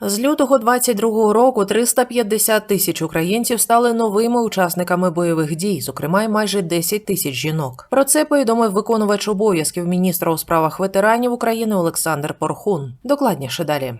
З лютого 22-го року 350 тисяч українців стали новими учасниками бойових дій, зокрема й майже 10 тисяч жінок. Про це повідомив виконувач обов'язків міністра у справах ветеранів України Олександр Порхун. Докладніше далі.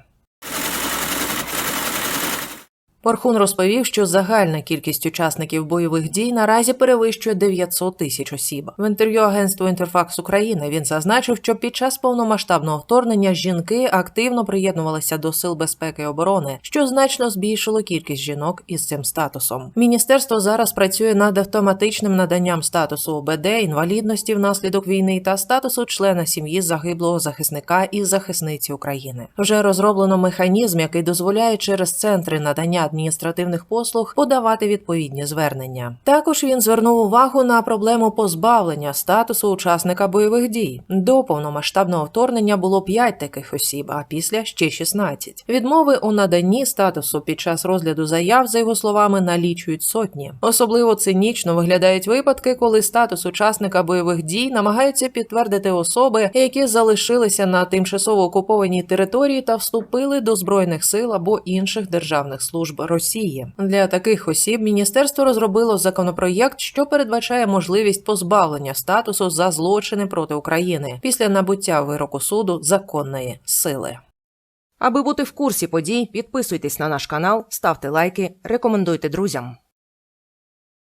Порхун розповів, що загальна кількість учасників бойових дій наразі перевищує 900 тисяч осіб. В інтерв'ю агентству Інтерфакс України він зазначив, що під час повномасштабного вторгнення жінки активно приєднувалися до сил безпеки і оборони, що значно збільшило кількість жінок із цим статусом. Міністерство зараз працює над автоматичним наданням статусу ОБД, інвалідності внаслідок війни та статусу члена сім'ї загиблого захисника і захисниці України. Вже розроблено механізм, який дозволяє через центри надання адміністративних послуг подавати відповідні звернення. Також він звернув увагу на проблему позбавлення статусу учасника бойових дій. До повномасштабного вторгнення було 5 таких осіб, а після ще 16. Відмови у наданні статусу під час розгляду заяв, за його словами, налічують сотні. Особливо цинічно виглядають випадки, коли статус учасника бойових дій намагаються підтвердити особи, які залишилися на тимчасово окупованій території та вступили до збройних сил або інших державних служб Росії. Для таких осіб міністерство розробило законопроєкт, що передбачає можливість позбавлення статусу за злочини проти України після набуття вироку суду законної сили. Аби бути в курсі подій, підписуйтесь на наш канал, ставте лайки, рекомендуйте друзям.